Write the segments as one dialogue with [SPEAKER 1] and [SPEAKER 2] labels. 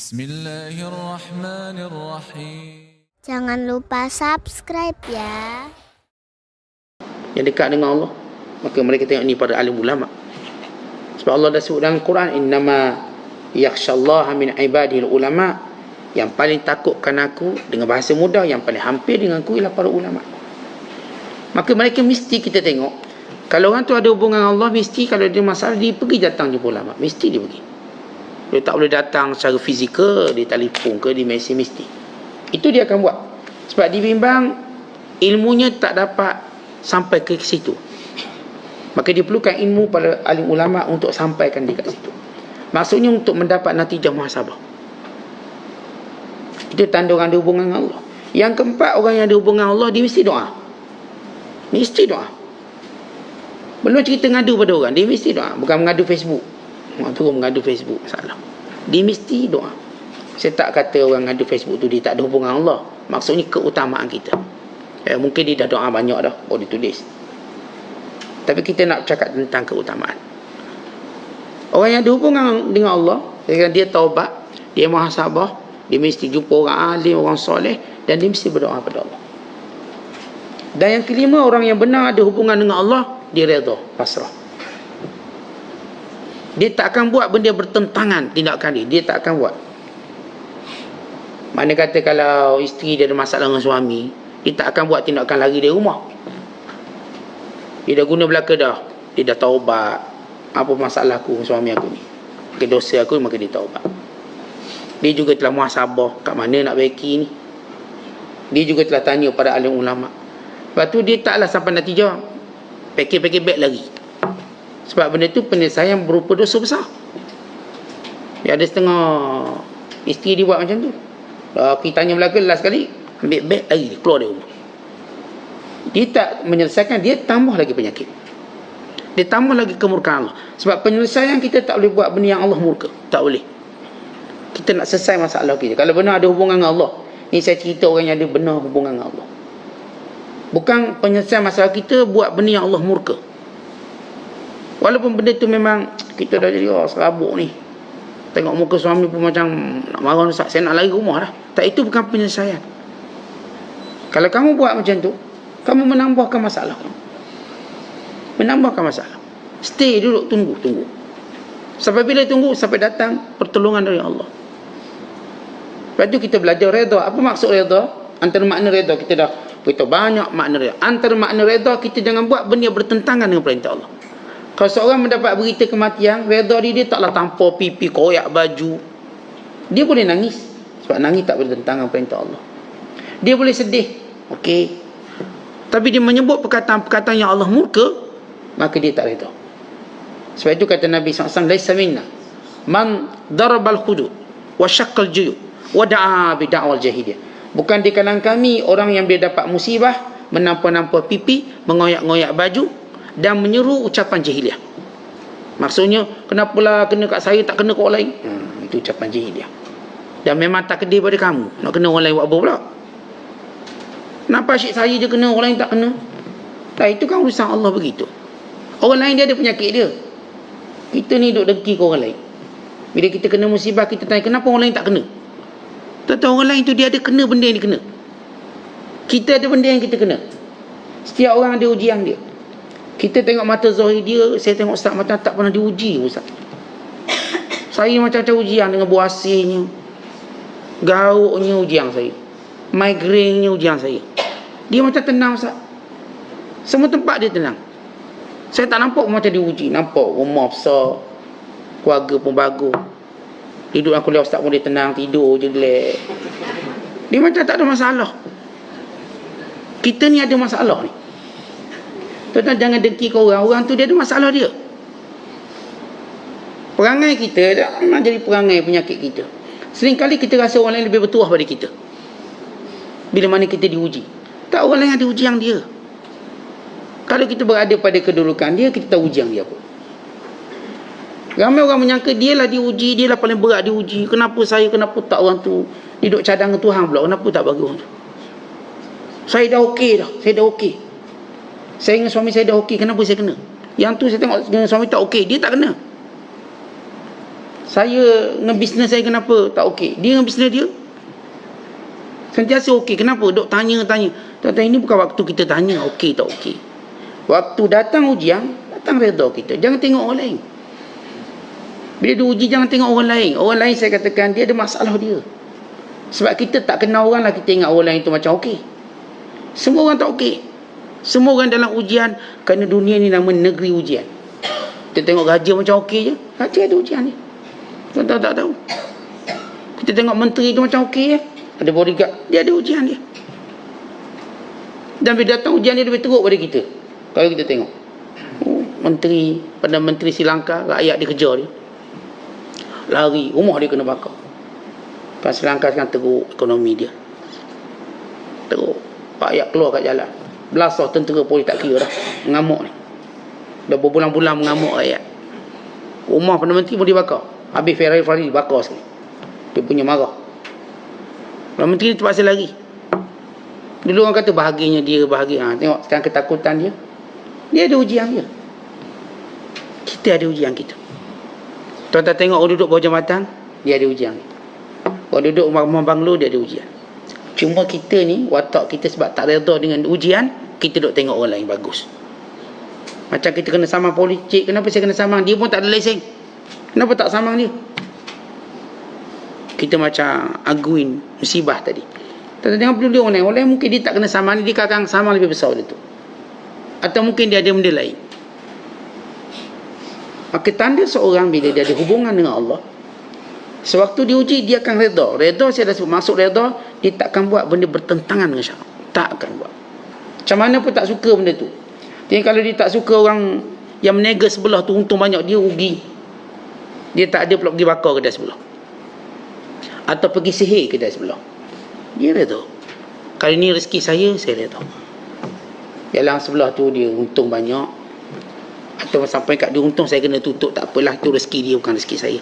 [SPEAKER 1] Bismillahirrahmanirrahim.
[SPEAKER 2] Jangan lupa subscribe ya.
[SPEAKER 3] yang dekat dengan Allah maka mereka tengok ni pada alim ulama. Sebab Allah dah sebut dalam Quran innama yakhshallaha min ibadil ulama. Yang paling takutkan aku dengan bahasa mudah yang paling hampir dengan aku ialah para ulama. Maka mereka mesti kita tengok kalau orang tu ada hubungan dengan Allah mesti kalau dia masalah dia pergi datang jumpa ulama. Mesti dia pergi dia tak boleh datang secara fizikal dia telefon ke dia mesej mesti. Itu dia akan buat. Sebab dia bimbang ilmunya tak dapat sampai ke situ. Maka dia perlukan ilmu pada alim ulama untuk sampaikan dia kat situ. Maksudnya untuk mendapat natijah muhasabah. Itu tanda orang ada hubungan dengan Allah. Yang keempat orang yang ada hubungan dengan Allah dia mesti doa. Mesti doa. Belum cerita ngadu pada orang dia mesti doa. Bukan mengadu Facebook orang tu mengadu Facebook salah dia mesti doa. Saya tak kata orang ngadu Facebook tu dia tak ada hubungan Allah. Maksudnya keutamaan kita. Eh, mungkin dia dah doa banyak dah baru ditulis tapi kita nak cakap tentang keutamaan. Orang yang ada hubungan dengan Allah dia taubat dia muhasabah dia mesti jumpa orang alim orang soleh dan dia mesti berdoa pada Allah. Dan yang kelima orang yang benar ada hubungan dengan Allah dia redha pasrah dia tak akan buat benda bertentangan tindakan dia dia tak akan buat. Mana kata kalau isteri dia ada masalah dengan suami dia tak akan buat tindakan lari dari rumah. Dia dah guna belaka dah. Dia dah taubat. Apa masalah aku dengan suami aku ni? Ke dosa aku maka dia taubat. Dia juga telah muhasabah kat mana nak baiki ni. Dia juga telah tanya pada alim ulama. Lepas tu dia taklah sampai natijah pekir-pekir back lagi sebab benda tu penyelesaian berupa dosa besar. Dia ada setengah isteri dia buat macam tu. Laki tanya belaka last kali ambil beg lagi keluar dari rumah. Dia tak menyelesaikan dia tambah lagi penyakit. Dia tambah lagi kemurkaan Allah. Sebab penyelesaian kita tak boleh buat benda yang Allah murka. Tak boleh. Kita nak selesai masalah kita. Kalau benar ada hubungan dengan Allah ni saya cerita orang yang ada benar hubungan dengan Allah. Bukan penyelesaian masalah kita buat benda yang Allah murka walaupun benda tu memang kita dah jadi oh serabuk ni. Tengok muka suami pun macam nak marah Ustaz saya nak lari rumah dah. Tak itu bukan penyelesaian. Kalau kamu buat macam tu kamu menambahkan masalah. Menambahkan masalah. Stay duduk tunggu tunggu. Sampai bila tunggu? Sampai datang pertolongan dari Allah. Lepas tu kita belajar reda. Apa maksud reda? Antara makna reda kita dah beritahu banyak makna reda. Antara makna reda kita jangan buat benda bertentangan dengan perintah Allah kalau seorang mendapat berita kematian, redha dia, dia taklah tanpa pipi, koyak baju. Dia boleh nangis. Sebab nangis tak bertentangan perintah Allah. Dia boleh sedih. Okey. Tapi dia menyebut perkataan-perkataan yang Allah murka, maka dia tak redha. Sebab itu kata Nabi SAW, Laisa minna. Man darabal khudud. Wa syakkal juyuk. Wa da'a bida'wal jahidiyah. Bukan di kalangan kami, orang yang bila dapat musibah, menampak-nampak pipi, mengoyak-ngoyak baju, dan menyeru ucapan jahiliah. Maksudnya, kenapa lah kena kat saya tak kena kat orang lain? Hmm, itu ucapan jahiliah. Dan memang tak kedih pada kamu. Nak kena orang lain buat apa pula? Kenapa asyik saya je kena, orang lain tak kena? Tak, itu kan urusan Allah begitu. Orang lain dia ada penyakit dia. Kita ni duduk dengki ke orang lain. Bila kita kena musibah, kita tanya, kenapa orang lain tak kena? Tak orang lain tu dia ada kena benda yang dia kena. Kita ada benda yang kita kena. Setiap orang ada ujian dia. Kita tengok mata zahir dia, saya tengok Ustaz macam tak pernah diuji Ustaz. saya macam-macam ujian dengan buah asihnya. Gauknya ujian saya. Migraine-nya ujian saya. Dia macam tenang Ustaz. Semua tempat dia tenang. Saya tak nampak macam diuji. Nampak rumah besar. Keluarga pun bagus. Hidup aku lihat Ustaz pun dia tenang. Tidur je dia. Dia macam tak ada masalah. Kita ni ada masalah ni. Tuan-tuan jangan dengki ke orang. Orang tu dia ada masalah dia. Perangai kita memang jadi perangai penyakit kita. Seringkali kita rasa orang lain lebih bertuah pada kita. Bila mana kita diuji. Tak orang lain ada ujian dia. Kalau kita berada pada kedudukan dia, kita tahu ujian dia apa. Ramai orang menyangka dia lah diuji, dia lah paling berat diuji. Kenapa saya, kenapa tak orang tu hidup cadang Tuhan pula. Kenapa tak bagi orang tu. Saya dah okey dah. Saya dah okey. Saya dengan suami saya dah okey, kenapa saya kena? Yang tu saya tengok dengan suami tak okey, dia tak kena. Saya dengan bisnes saya kenapa tak okey? Dia dengan bisnes dia sentiasa okey. Kenapa? Dok tanya-tanya. Tuan-tuan ini bukan waktu kita tanya okey tak okey. Waktu datang ujian, datang redha kita. Jangan tengok orang lain. Bila dia uji jangan tengok orang lain. Orang lain saya katakan dia ada masalah dia. Sebab kita tak kenal orang lah kita ingat orang lain tu macam okey. Semua orang tak okey. Semua orang dalam ujian kerana dunia ni nama negeri ujian. Kita tengok raja macam okey je. Raja ada ujian ni. Tuan-tuan tak tahu. Kita tengok menteri tu macam okey je. Ada bodyguard. Dia ada ujian dia. Dan bila datang ujian dia lebih teruk pada kita. Kalau kita tengok. Oh, menteri, pada menteri Sri Lanka, rakyat dia kejar dia. Lari, rumah dia kena bakar. Pas Sri Lanka sekarang teruk ekonomi dia. Teruk. Rakyat keluar kat jalan. Belasah tentera polis tak kira dah. Mengamuk ni. Dah berbulan-bulan mengamuk rakyat. Rumah Perdana Menteri pun dibakar. Habis Ferrari Ferrari dibakar sekali. Dia punya marah. Perdana Menteri terpaksa lari. Dulu orang kata bahagianya dia bahagia. Ha, tengok sekarang ketakutan dia. Dia ada ujian dia. Kita ada ujian kita. Tuan-tuan tengok orang duduk bawah jambatan. Dia ada ujian. Orang duduk rumah-rumah banglo dia ada ujian. Cuma kita ni, watak kita sebab tak reda dengan ujian, kita duduk tengok orang lain bagus. Macam kita kena samang politik, kenapa saya kena samang? Dia pun tak ada lesen. Kenapa tak samang dia? Kita macam aguin musibah tadi. Tak tengok perlu dia orang lain. Orang lain mungkin dia tak kena samang dia kakang samang lebih besar dia tu. Atau mungkin dia ada benda lain. Maka tanda seorang bila dia ada hubungan dengan Allah, Sewaktu diuji dia akan reda. Reda saya dah sebut masuk reda, dia tak akan buat benda bertentangan dengan syarak. Tak akan buat. Macam mana pun tak suka benda tu. Jadi kalau dia tak suka orang yang menega sebelah tu untung banyak dia rugi. Dia tak ada pula pergi bakar kedai sebelah. Atau pergi sihir kedai sebelah. Dia reda. Kali ni rezeki saya, saya reda. Yalah sebelah tu dia untung banyak. Atau sampai kat dia untung saya kena tutup. Tak apalah tu rezeki dia bukan rezeki saya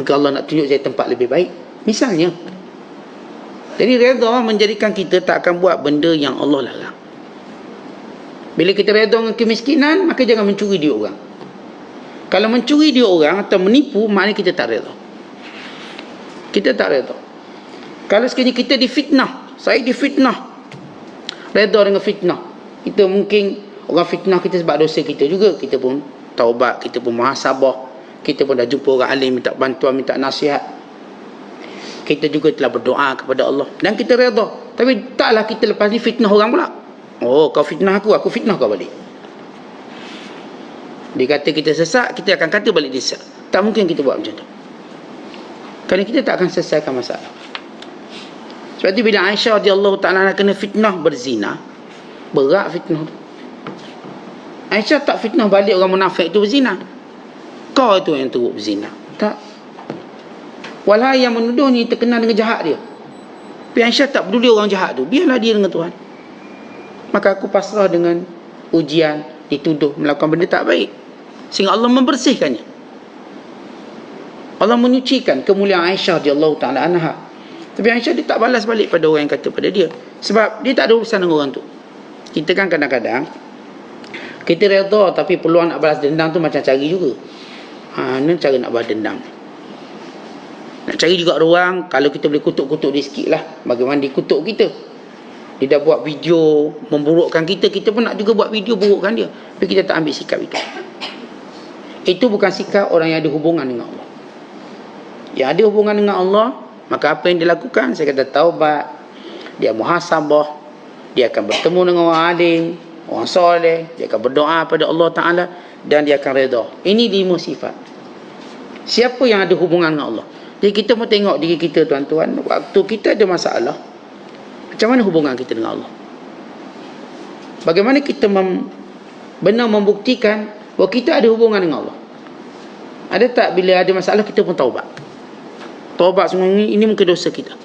[SPEAKER 3] maka Allah nak tunjuk saya tempat lebih baik misalnya jadi redha menjadikan kita tak akan buat benda yang Allah larang. Bila kita redha dengan kemiskinan maka jangan mencuri dia orang. Kalau mencuri dia orang atau menipu maknanya kita tak redha. Kita tak redha. Kalau sekiranya kita difitnah saya difitnah. Redha dengan fitnah. Kita mungkin orang fitnah kita sebab dosa kita juga. Kita pun taubat kita pun muhasabah. Kita pun dah jumpa orang alim minta bantuan, minta nasihat. Kita juga telah berdoa kepada Allah. Dan kita reda. Tapi taklah kita lepas ni fitnah orang pula. Oh, kau fitnah aku, aku fitnah kau balik. Dia kata kita sesak, kita akan kata balik dia sesak. Tak mungkin kita buat macam tu. Kerana kita tak akan selesaikan masalah. Sebab tu bila Aisyah radhiyallahu ta'ala kena fitnah berzina, berat fitnah tu. Aisyah tak fitnah balik orang munafik tu berzina kau itu yang teruk berzina. Tak. Walau yang menuduh ni terkenal dengan jahat dia. Tapi Aisyah tak peduli orang jahat tu. Biarlah dia dengan Tuhan. Maka aku pasrah dengan ujian dituduh melakukan benda tak baik. Sehingga Allah membersihkannya. Allah menyucikan kemuliaan Aisyah radhiyallahu taala anha. Tapi Aisyah dia tak balas balik pada orang yang kata pada dia. Sebab dia tak ada urusan dengan orang tu. Kita kan kadang-kadang kita redha tapi peluang nak balas dendam tu macam cari juga. Ha, ni cara nak balas dendam. Nak cari juga ruang kalau kita boleh kutuk-kutuk dia sikit lah. Bagaimana dia kutuk kita. Dia dah buat video memburukkan kita. Kita pun nak juga buat video burukkan dia. Tapi kita tak ambil sikap itu. Itu bukan sikap orang yang ada hubungan dengan Allah. Yang ada hubungan dengan Allah, maka apa yang dia lakukan? Saya kata taubat. Dia muhasabah. Dia akan bertemu dengan orang alim, orang soleh. Dia akan berdoa pada Allah Ta'ala dan dia akan reda. Ini lima sifat. Siapa yang ada hubungan dengan Allah? Jadi kita mau tengok diri kita tuan-tuan, waktu kita ada masalah, macam mana hubungan kita dengan Allah? Bagaimana kita mem, benar membuktikan bahawa kita ada hubungan dengan Allah? Ada tak bila ada masalah kita pun taubat? Taubat semua ini, ini mungkin dosa kita.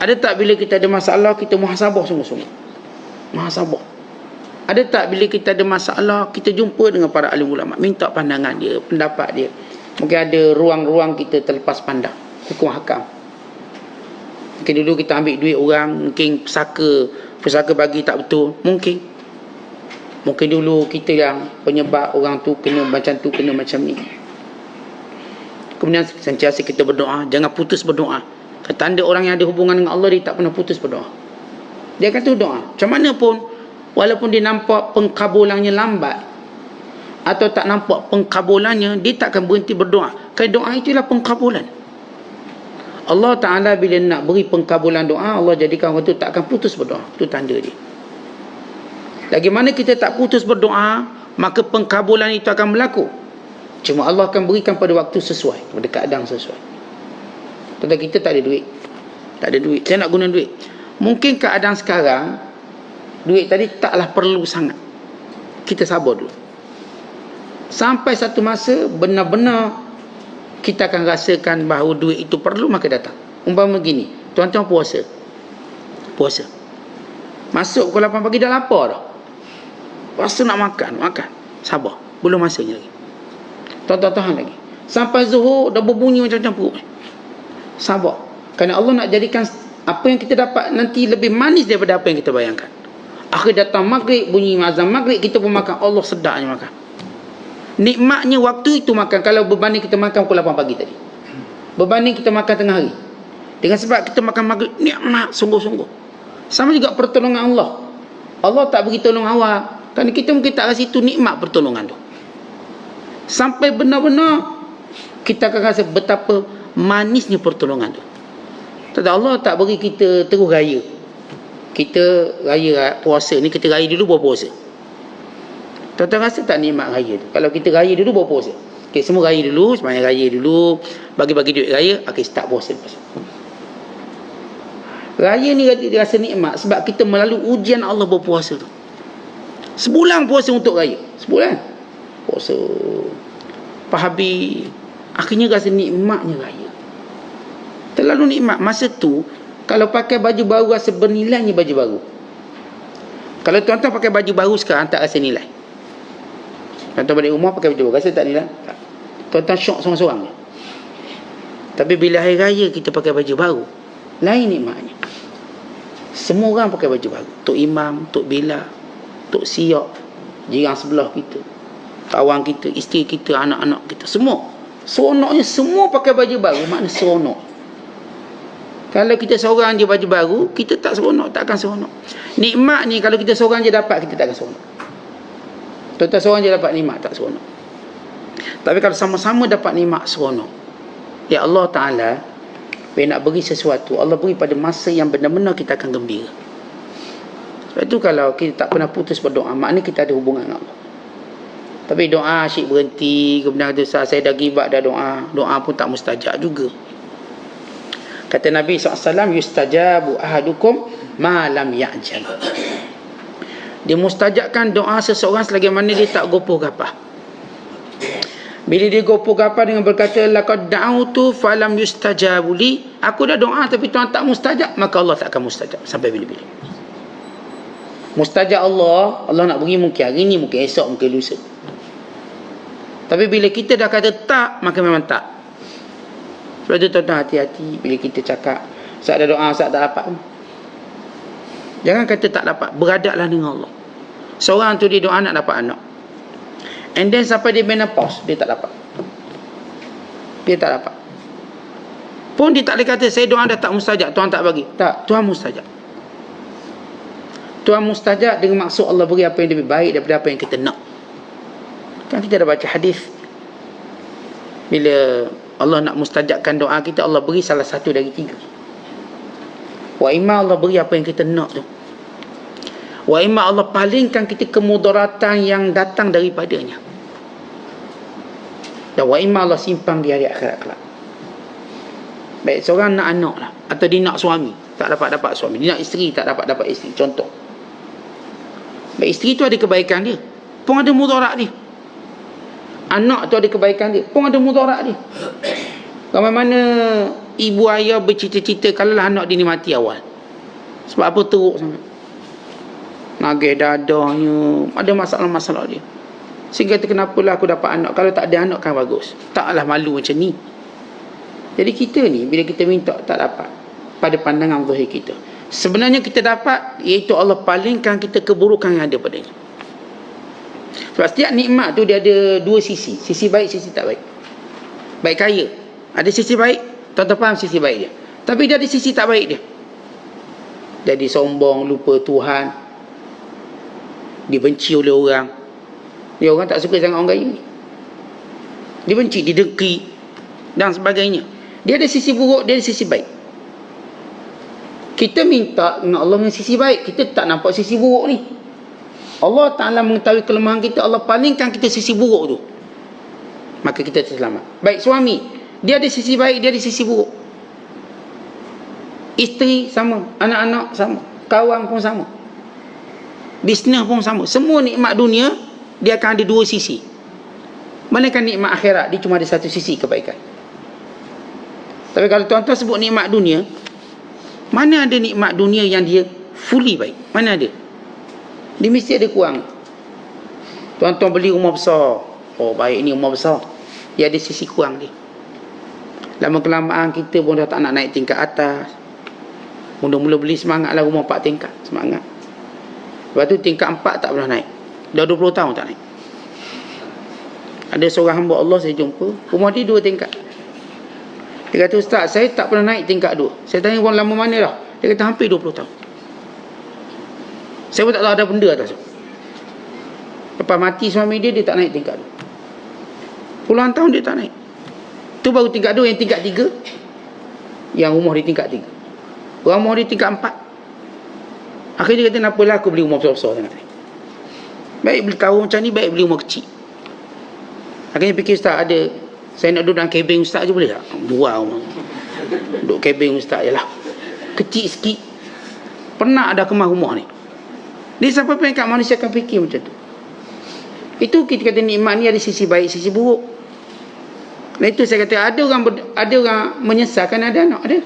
[SPEAKER 3] Ada tak bila kita ada masalah kita muhasabah sungguh-sungguh? Muhasabah. Ada tak bila kita ada masalah, kita jumpa dengan para alim ulama, minta pandangan dia, pendapat dia. Mungkin ada ruang-ruang kita terlepas pandang. Hukum hakam. Mungkin dulu kita ambil duit orang, mungkin pesaka, pesaka bagi tak betul. Mungkin. Mungkin dulu kita yang penyebab orang tu kena macam tu, kena macam ni. Kemudian sentiasa kita berdoa. Jangan putus berdoa. Tanda orang yang ada hubungan dengan Allah, dia tak pernah putus berdoa. Dia kata doa. Macam mana pun, walaupun dia nampak pengkabulannya lambat, atau tak nampak pengkabulannya, dia tak akan berhenti berdoa. Kerana doa itulah pengkabulan. Allah Ta'ala bila nak beri pengkabulan doa, Allah jadikan orang tak akan putus berdoa. Itu tanda dia. Lagi mana kita tak putus berdoa, maka pengkabulan itu akan berlaku. Cuma Allah akan berikan pada waktu sesuai, pada keadaan sesuai. Tentang kita tak ada duit. Tak ada duit. Saya nak guna duit. Mungkin keadaan sekarang, duit tadi taklah perlu sangat. Kita sabar dulu. Sampai satu masa, benar-benar kita akan rasakan bahawa duit itu perlu, maka datang. Umpama begini, tuan-tuan puasa. Puasa. Masuk pukul 8 pagi dah lapar dah. Puasa nak makan, makan. Sabar. Belum masanya lagi. Tuan-tuan tahan lagi. Sampai zuhur dah berbunyi macam-macam perut. Sabar. Kerana Allah nak jadikan apa yang kita dapat nanti lebih manis daripada apa yang kita bayangkan. Akhir datang maghrib, bunyi azan maghrib, kita pun makan. Allah sedapnya makan. Nikmatnya waktu itu makan. Kalau berbanding kita makan pukul 8 pagi tadi. Berbanding kita makan tengah hari. Dengan sebab kita makan maghrib, nikmat sungguh-sungguh. Sama juga pertolongan Allah. Allah tak bagi tolong awak. Kerana kita mungkin tak rasa itu nikmat pertolongan tu. Sampai benar-benar kita akan rasa betapa manisnya pertolongan tu. Tak Allah tak beri kita terus raya. Kita raya puasa ni kita raya dulu baru puasa. Tuan-tuan rasa tak nikmat raya tu? Kalau kita raya dulu baru puasa. Okay, semua raya dulu, semuanya raya dulu, bagi-bagi duit raya, okay, start puasa lepas. Raya ni rasa nikmat sebab kita melalui ujian Allah berpuasa tu. Sebulan puasa untuk raya. Sebulan. Puasa. Pahabi. Akhirnya rasa nikmatnya raya. Terlalu nikmat. Masa tu, kalau pakai baju baru rasa bernilainya baju baru. Kalau tuan-tuan pakai baju baru sekarang, tak rasa nilai. Tuan-tuan balik rumah pakai baju rasa tak nilai? Tak. Tuan-tuan syok seorang-seorang. Tapi bila hari raya kita pakai baju baru, lain nikmatnya. Semua orang pakai baju baru. Tok Imam, Tok Bila, Tok Siok, jiran sebelah kita, kawan kita, isteri kita, anak-anak kita, semua. Seronoknya semua pakai baju baru, makna seronok. Kalau kita seorang je baju baru, kita tak seronok, takkan seronok. Nikmat ni kalau kita seorang je dapat, kita takkan seronok. Tuan-tuan seorang je dapat nikmat, tak seronok. Tapi kalau sama-sama dapat nikmat, seronok. Ya Allah Ta'ala, bila nak beri sesuatu, Allah beri pada masa yang benar-benar kita akan gembira. Sebab itu kalau kita tak pernah putus berdoa, maknanya kita ada hubungan dengan Allah. Tapi doa asyik berhenti, kemudian kata saya dah gibat dah doa, doa pun tak mustajab juga. Kata Nabi SAW, yustajabu ahadukum ma lam ya'jal. Dia mustajabkan doa seseorang selagi mana dia tak gopoh gapah. Bila dia gopoh gapah dengan berkata, laqad da'utu falam yustajabu li. Aku dah doa tapi Tuhan tak mustajab, maka Allah tak akan mustajab sampai bila-bila. Mustajab Allah, Allah nak bagi mungkin hari ni, mungkin esok, mungkin lusa. Tapi bila kita dah kata tak, maka memang tak. Sebab itu tuan-tuan hati-hati bila kita cakap, saat ada doa, saat tak dapat. Jangan kata tak dapat, beradaklah dengan Allah. Seorang tu dia doa nak dapat anak. And then sampai dia menopause, dia tak dapat. Dia tak dapat. Pun dia tak boleh kata, saya doa dah tak mustajab, Tuhan tak bagi. Tak, Tuhan mustajab. Tuhan mustajab dengan maksud Allah beri apa yang lebih baik daripada apa yang kita nak. Kan kita dah baca hadis bila Allah nak mustajabkan doa kita Allah beri salah satu dari tiga. Wa imma Allah beri apa yang kita nak tu. Wa imma Allah palingkan kita kemudaratan yang datang daripadanya. Dan wa imma Allah simpan di hari akhirat kelak. Baik seorang nak anak lah atau dia nak suami, tak dapat dapat suami. Dia nak isteri, tak dapat dapat isteri. Contoh. Baik isteri tu ada kebaikan dia. Pun ada mudarat dia anak tu ada kebaikan dia pun ada mudarat dia Ramai mana ibu ayah bercita-cita kalau lah anak dia ni mati awal? Sebab apa teruk sangat? Nagih dadahnya. Ada masalah-masalah dia. Sehingga tu kenapalah aku dapat anak? Kalau tak ada anak kan bagus. Taklah malu macam ni. Jadi kita ni bila kita minta tak dapat. Pada pandangan zahir kita. Sebenarnya kita dapat iaitu Allah palingkan kita keburukan yang ada padanya. Sebab setiap nikmat tu dia ada dua sisi. Sisi baik, sisi tak baik. Baik kaya. Ada sisi baik, tuan-tuan faham sisi baik dia. Tapi dia ada sisi tak baik dia. Jadi sombong, lupa Tuhan. Dibenci oleh orang. Dia orang tak suka sangat orang kaya. Dibenci, didengki dan sebagainya. Dia ada sisi buruk, dia ada sisi baik. Kita minta dengan Allah dengan sisi baik, kita tak nampak sisi buruk ni. Allah Ta'ala mengetahui kelemahan kita, Allah palingkan kita sisi buruk tu. Maka kita terselamat. Baik suami, dia ada sisi baik, dia ada sisi buruk. Isteri sama, anak-anak sama, kawan pun sama. Bisnes pun sama. Semua nikmat dunia, dia akan ada dua sisi. Manakah nikmat akhirat, dia cuma ada satu sisi kebaikan. Tapi kalau tuan-tuan sebut nikmat dunia, mana ada nikmat dunia yang dia fully baik? Mana ada? Dia mesti ada kurang. Tuan-tuan beli rumah besar. Oh baik ni rumah besar. Dia ada sisi kurang dia. Lama kelamaan kita pun dah tak nak naik tingkat atas. Mula-mula beli semangat lah rumah 4 tingkat. Semangat. Lepas tu tingkat 4 tak pernah naik. Dah 20 tahun tak naik. Ada seorang hamba Allah saya jumpa. Rumah dia 2 tingkat. Dia kata Ustaz saya tak pernah naik tingkat 2. Saya tanya orang lama mana dah. Dia kata hampir 20 tahun. Saya pun tak tahu ada benda atas. Lepas mati suami dia, dia tak naik tingkat 2. Puluhan tahun dia tak naik. Tu baru tingkat 2 yang tingkat 3. Yang rumah di tingkat 3. Rumah dia tingkat empat. Akhirnya dia kata, nampalah aku beli rumah besar-besar sangat ni. Baik beli tahu macam ni, baik beli rumah kecil. Akhirnya fikir Ustaz, ada saya nak duduk dalam kabin Ustaz je boleh tak? Dua rumah. Duduk kabin Ustaz je lah. Kecil sikit. Pernah ada kemah rumah ni. Dia sampai pengen manusia akan fikir macam tu. Itu kita kata nikmat ni ada sisi baik, sisi buruk. Dan itu saya kata ada orang ada orang menyesalkan ada anak ada.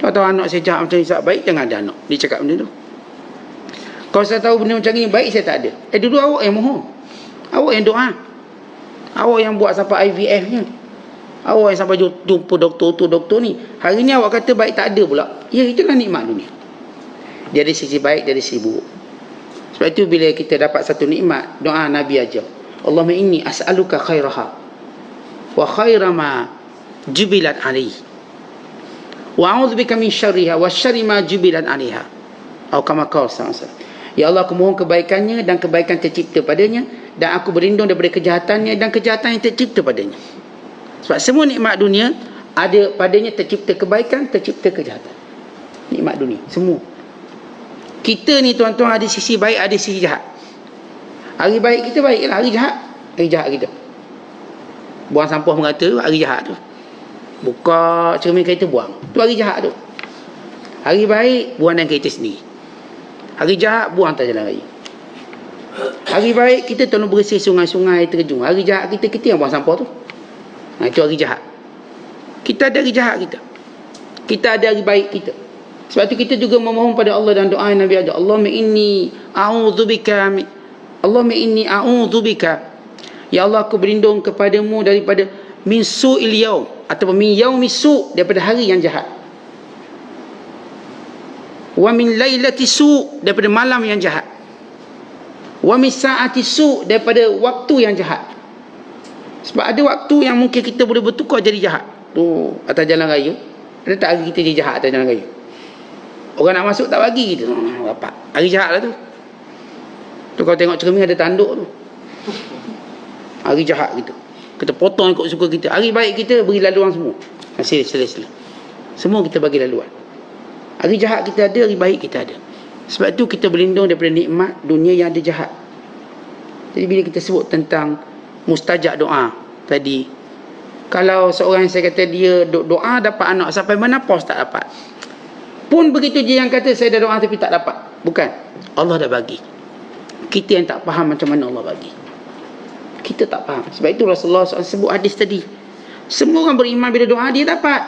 [SPEAKER 3] Tahu-tahu anak saya cakap macam ni tak baik, jangan ada anak. Dia cakap macam tu. Kalau saya tahu benda macam ni baik, saya tak ada. Eh dulu awak yang mohon. Awak yang doa. Awak yang buat sampai IVF nya. Awak yang sampai jumpa doktor tu, doktor ni. Hari ni awak kata baik tak ada pula. Ya, itulah nikmat dunia. Dia ada sisi baik, ada sisi buruk. Sebab itu bila kita dapat satu nikmat, doa Nabi aja. Allahumma inni as'aluka khairaha. Wa khairama jubilat alaihi wa a'udzubika min syarriha wa syarri ma jubilat 'alaiha atau kama qala Ya Allah aku mohon kebaikannya dan kebaikan tercipta padanya dan aku berlindung daripada kejahatannya dan kejahatan yang tercipta padanya. Sebab semua nikmat dunia ada padanya tercipta kebaikan, tercipta kejahatan. Nikmat dunia semua. Kita ni tuan-tuan ada sisi baik, ada sisi jahat. Hari baik kita baiklah, hari jahat, hari jahat kita. Buang sampah merata, hari jahat tu. Buka cermin kereta buang. Tu hari jahat tu. Hari baik buang dalam kereta sendiri. Hari jahat buang atas jalan raya. Hari baik kita tolong bersih sungai-sungai terjun. Hari jahat kita kita yang buang sampah tu. Nah itu hari jahat. Kita ada hari jahat kita. Kita ada hari baik kita. Sebab tu kita juga memohon pada Allah dan doa Nabi ada. Allahumma inni a'udzubika Allahumma inni a'udzubika Ya Allah aku berlindung kepadamu daripada min su'il yaum ataupun min yaumi su daripada hari yang jahat. Wa min lailati su daripada malam yang jahat. Wa min saati su daripada waktu yang jahat. Sebab ada waktu yang mungkin kita boleh bertukar jadi jahat. Tu atas jalan raya. Ada tak hari kita jadi jahat atas jalan raya? Orang nak masuk tak bagi kita. Apa hari jahat lah tu. Tu kalau tengok cermin ada tanduk tu hari jahat kita. Kita potong ikut suka kita. Hari baik kita beri laluan semua. Sila sila semua kita bagi laluan. Hari jahat kita ada hari baik kita ada. Sebab tu kita berlindung daripada nikmat dunia yang ada jahat. Jadi bila kita sebut tentang mustajab doa tadi kalau seorang yang saya kata dia doa dapat anak sampai mana pos tak dapat. Pun begitu je yang kata saya dah doa tapi tak dapat. Bukan. Allah dah bagi. Kita yang tak faham macam mana Allah bagi kita tak faham. Sebab itu Rasulullah SAW sebut hadis tadi. Semua orang beriman bila doa dia dapat.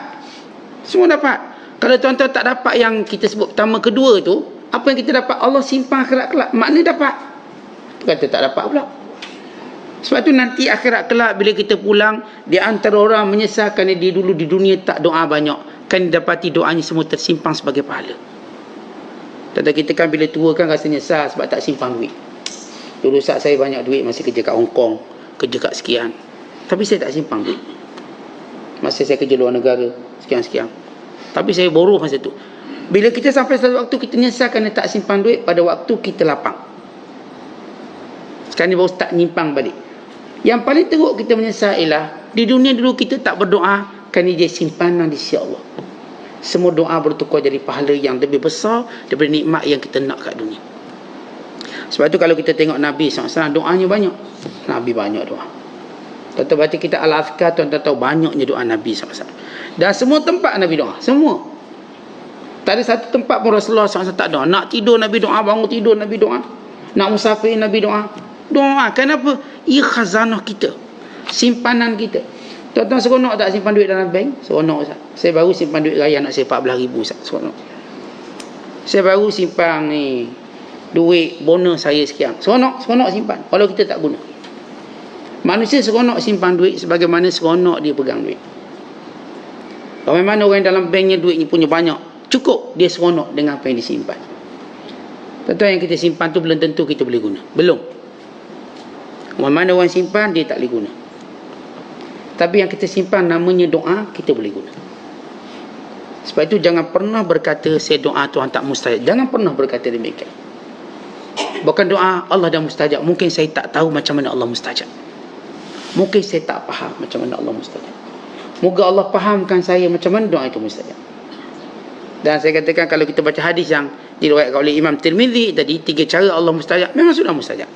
[SPEAKER 3] Semua dapat. Kalau tuan-tuan tak dapat yang kita sebut pertama kedua tu, apa yang kita dapat Allah simpan akhirat kelak. Makna dapat. Kata tak dapat pula. Sebab tu nanti akhirat kelak bila kita pulang, di antara orang menyesalkan dia dulu di dunia tak doa banyak. Kan dapati doanya semua tersimpan sebagai pahala. Tentang kita kan bila tua kan rasa nyesal sebab tak simpan duit. Dulu saat saya banyak duit masih kerja kat Hong Kong, kerja kat sekian. Tapi saya tak simpan duit. Masa saya kerja luar negara. Sekian-sekian. Tapi saya boruh masa tu. Bila kita sampai satu waktu kita nyesal kerana tak simpan duit pada waktu kita lapang. Sekarang ni baru start nyimpang balik. Yang paling teruk kita menyesal ialah di dunia dulu kita tak berdoa kerana dia simpanan di sisi Allah. Semua doa bertukar jadi pahala yang lebih besar daripada nikmat yang kita nak kat dunia. Sebab tu kalau kita tengok Nabi SAW doanya banyak. Nabi banyak doa. Tuan-tuan kita Al-Azkar tuan-tuan tahu banyaknya doa Nabi SAW. Dan semua tempat Nabi doa. Semua. Tak ada satu tempat pun Rasulullah SAW tak doa. Nak tidur Nabi doa, bangun tidur Nabi doa. Nak musafir Nabi doa. Doa. Kenapa? Ia khazanah kita. Simpanan kita. Tuan-tuan seronok tak simpan duit dalam bank? Seronok Ustaz. Saya baru simpan duit raya nak saya 14 ribu Ustaz. Seronok. Saya baru simpan ni duit bonus saya sekian. Seronok, seronok simpan. Kalau kita tak guna. Manusia seronok simpan duit sebagaimana seronok dia pegang duit. Kalau mana orang dalam banknya duitnya punya banyak. Cukup dia seronok dengan apa yang disimpan. Tuan-tuan yang kita simpan tu belum tentu kita boleh guna. Belum. Mana orang simpan dia tak boleh guna. Tapi yang kita simpan namanya doa, kita boleh guna. Sebab itu jangan pernah berkata saya doa Tuhan tak mustajab. Jangan pernah berkata demikian. Bukan doa Allah dah mustajab. Mungkin saya tak tahu macam mana Allah mustajab. Mungkin saya tak faham macam mana Allah mustajab. Moga Allah fahamkan saya macam mana doa itu mustajab. Dan saya katakan kalau kita baca hadis yang diriwayatkan oleh Imam Tirmizi tadi tiga cara Allah mustajab memang sudah mustajab.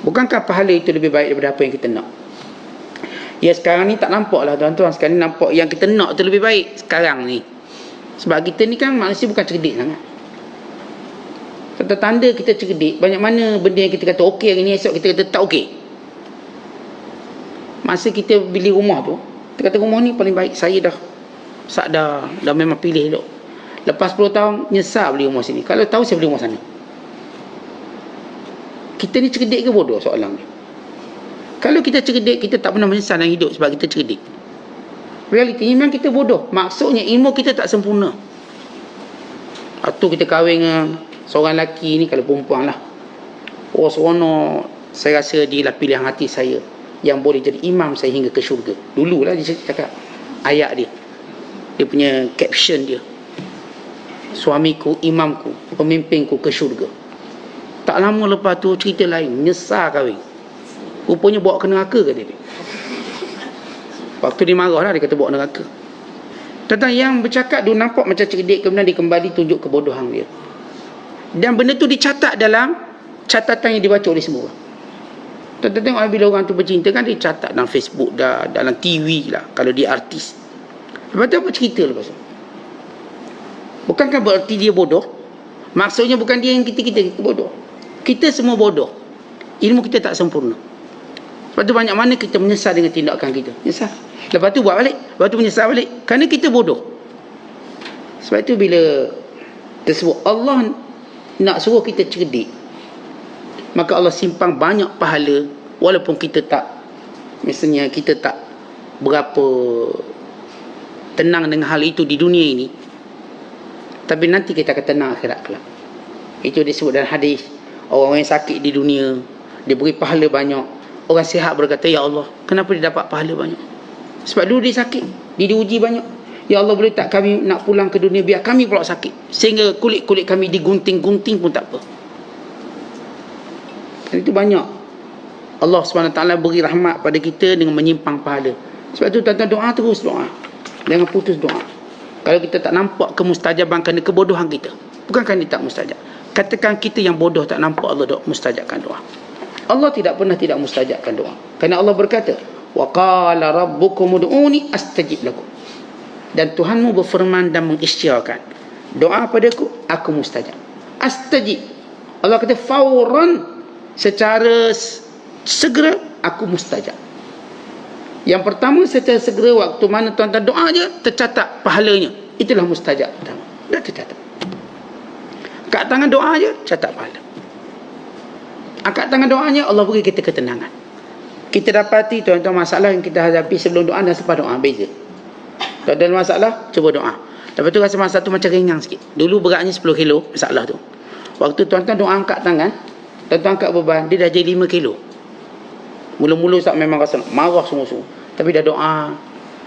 [SPEAKER 3] Bukankah pahala itu lebih baik daripada apa yang kita nak? Ya sekarang ni tak nampak lah tuan-tuan. Sekarang ni nampak yang kita nak tu lebih baik. Sekarang ni. Sebab kita ni kan manusia bukan cerdik sangat. Tanda-tanda kita cerdik. Banyak mana benda yang kita kata okey hari ni. Esok kita kata tak okey. Masa kita beli rumah tu. Kita kata rumah ni paling baik. Saya dah. Sak dah. Dah memang pilih duk. Lepas 10 tahun. Nyesal beli rumah sini. Kalau tahu saya beli rumah sana. Kita ni cerdik ke bodoh soalan ni? Kalau kita cerdik, kita tak pernah menyesal dalam hidup sebab kita cerdik. Realiti memang kita bodoh. Maksudnya ilmu kita tak sempurna. Atau kita kahwin dengan seorang lelaki ni kalau perempuan lah. Oh seronok. Saya rasa dia lah pilihan hati saya. Yang boleh jadi imam saya hingga ke syurga. Dulu lah dia cakap. Ayat dia. Dia punya caption dia. Suamiku, imamku, pemimpinku ke syurga. Tak lama lepas tu cerita lain. Nyesal kahwin. Rupanya bawa ke neraka ke dia. Waktu dia marah lah dia kata bawa neraka. Tentang yang bercakap dia nampak macam cerdik kemudian dia kembali tunjuk kebodohan dia. Dan benda tu dicatat dalam catatan yang dibaca oleh semua orang. Tuan-tuan tengok bila orang tu bercinta kan dia catat dalam Facebook dah, dalam TV lah kalau dia artis. Lepas tu apa cerita lepas tu? Bukankah berarti dia bodoh? Maksudnya bukan dia yang kita-kita kita bodoh. Kita semua bodoh. Ilmu kita tak sempurna. Lepas tu banyak mana kita menyesal dengan tindakan kita. Menyesal. Lepas tu buat balik. Lepas tu menyesal balik. Kerana kita bodoh. Sebab itu bila tersebut Allah nak suruh kita cerdik. Maka Allah simpang banyak pahala. Walaupun kita tak. Misalnya kita tak berapa tenang dengan hal itu di dunia ini. Tapi nanti kita akan tenang akhirat kelak. Itu disebut dalam hadis. Orang-orang yang sakit di dunia. Dia beri pahala banyak orang sihat berkata ya Allah kenapa dia dapat pahala banyak sebab dulu dia sakit dia diuji banyak ya Allah boleh tak kami nak pulang ke dunia? Biar kami pula sakit. Sehingga kulit-kulit kami digunting-gunting pun tak apa. Dan itu banyak. Allah SWT beri rahmat pada kita dengan menyimpang pahala. Sebab itu tuan-tuan doa terus doa. Jangan putus doa. Kalau kita tak nampak kemustajaban kerana kebodohan kita bukan kerana tak mustajab? Katakan kita yang bodoh tak nampak Allah doa mustajabkan doa. Allah tidak pernah tidak mustajabkan doa. Kerana Allah berkata, "Wa qala rabbukum ud'uni astajib lakum." Dan Tuhanmu berfirman dan mengisytiharkan, "Doa padaku, aku mustajab." Astajib. Allah kata fauran secara segera aku mustajab. Yang pertama secara segera waktu mana tuan-tuan doa je tercatat pahalanya. Itulah mustajab pertama. Dah tercatat. Kat tangan doa je catat pahala angkat tangan doanya Allah beri kita ketenangan kita dapati tuan-tuan masalah yang kita hadapi sebelum doa dan selepas doa beza tuan-tuan masalah cuba doa lepas tu rasa masalah tu macam ringan sikit dulu beratnya 10 kilo masalah tu waktu tuan-tuan doa angkat tangan tuan-tuan angkat beban dia dah jadi 5 kilo mula-mula tak memang rasa marah semua-semua Tapi dah doa,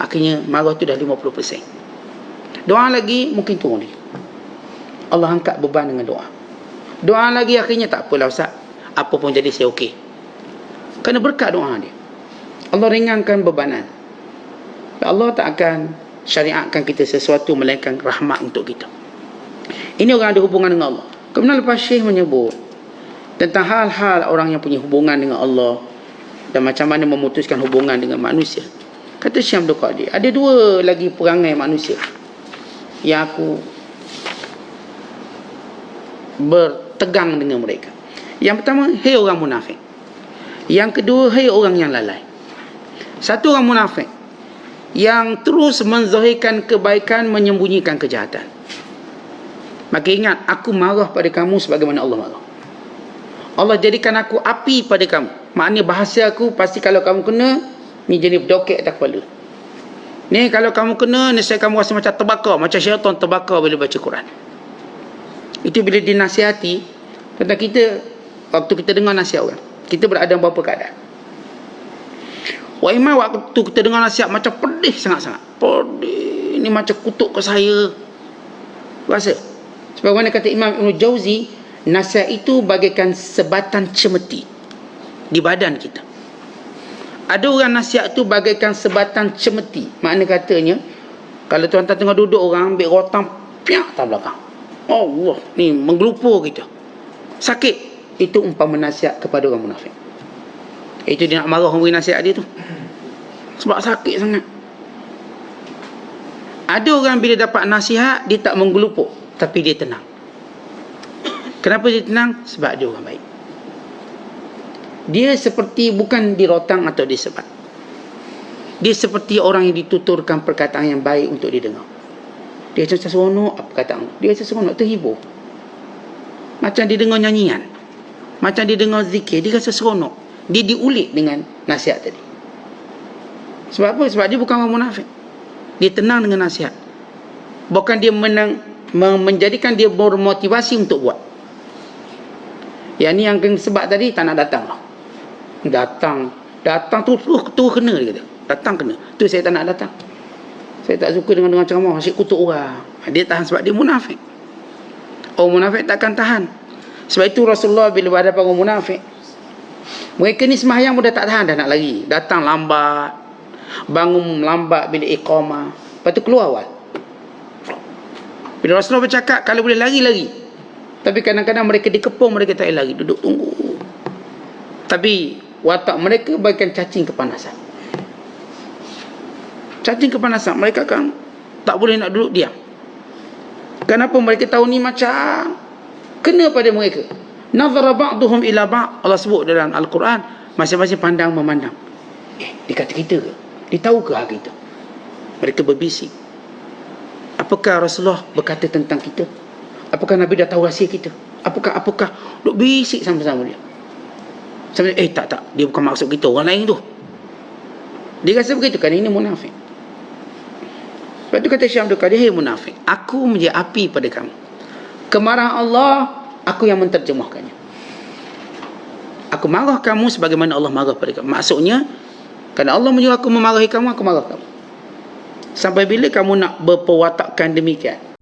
[SPEAKER 3] akhirnya marah tu dah 50%. Doa lagi, mungkin turun lagi. Allah angkat beban dengan doa. Doa lagi akhirnya tak apalah Ustaz. Apa pun jadi saya okey. Kerana berkat doa dia. Allah ringankan bebanan. Allah tak akan syariatkan kita sesuatu melainkan rahmat untuk kita. Ini orang ada hubungan dengan Allah. Kemudian lepas Syekh menyebut tentang hal-hal orang yang punya hubungan dengan Allah dan macam mana memutuskan hubungan dengan manusia. Kata Syekh Abdul Qadir, ada dua lagi perangai manusia yang aku bertegang dengan mereka. Yang pertama, hei orang munafik. Yang kedua, hei orang yang lalai. Satu orang munafik yang terus menzahirkan kebaikan menyembunyikan kejahatan. Maka ingat, aku marah pada kamu sebagaimana Allah marah. Allah jadikan aku api pada kamu. Maknanya bahasa aku pasti kalau kamu kena, ni jadi berdokek atas kepala. Ni kalau kamu kena, ni saya kamu rasa macam terbakar. Macam syaitan terbakar bila baca Quran. Itu bila dinasihati tentang kita waktu kita dengar nasihat orang. Kita berada dalam berapa keadaan. Wah Imam waktu kita dengar nasihat macam pedih sangat-sangat. Pedih. Ini macam kutuk ke saya. Rasa. Sebab mana kata Imam Ibn Jauzi, nasihat itu bagaikan sebatan cemeti di badan kita. Ada orang nasihat tu bagaikan sebatan cemeti. Makna katanya, kalau tuan-tuan tengah duduk orang ambil rotan piak tak belakang. Allah ni menggelupur kita. Sakit. Itu umpama nasihat kepada orang munafik. Itu dia nak marah orang beri nasihat dia tu. Sebab sakit sangat. Ada orang bila dapat nasihat, dia tak menggelupur. Tapi dia tenang. Kenapa dia tenang? Sebab dia orang baik. Dia seperti bukan dirotang atau disebat. Dia seperti orang yang dituturkan perkataan yang baik untuk didengar. Dia macam seronok apa kata Dia macam seronok terhibur. Macam dia dengar nyanyian. Macam dia dengar zikir. Dia rasa seronok. Dia diulik dengan nasihat tadi. Sebab apa? Sebab dia bukan orang munafik. Dia tenang dengan nasihat. Bukan dia menang, menjadikan dia bermotivasi untuk buat. Yang ni yang sebab tadi tak nak datang. Datang. Datang tu, tu, tu kena dia kata. Datang kena. Tu saya tak nak datang. Saya tak suka dengan dengan ceramah asyik kutuk orang. Dia tahan sebab dia munafik. Orang munafik takkan tahan. Sebab itu Rasulullah bila berhadapan orang munafik. Mereka ni sembahyang pun dah tak tahan dah nak lari. Datang lambat. Bangun lambat bila iqamah. Lepas tu keluar awal. Bila Rasulullah bercakap kalau boleh lari-lari. Tapi kadang-kadang mereka dikepung mereka tak lari. Duduk tunggu. Tapi watak mereka bagikan cacing kepanasan cacing kepanasan mereka kan tak boleh nak duduk diam kenapa mereka tahu ni macam kena pada mereka nazara ba'duhum ila ba' Allah sebut dalam Al-Quran masing-masing pandang memandang eh dia kata kita ke dia tahu ke hal kita mereka berbisik. Apakah Rasulullah berkata tentang kita? Apakah Nabi dah tahu rahsia kita? Apakah apakah? Duk bisik sama-sama dia. Sampai eh tak tak. Dia bukan maksud kita. Orang lain tu. Dia rasa begitu kan ini munafik. Sebab tu kata Syekh Abdul Qadir, hey munafik, aku menjadi api pada kamu. Kemarahan Allah, aku yang menterjemahkannya. Aku marah kamu sebagaimana Allah marah pada kamu. Maksudnya, kerana Allah menyuruh aku memarahi kamu, aku marah kamu. Sampai bila kamu nak berperwatakan demikian?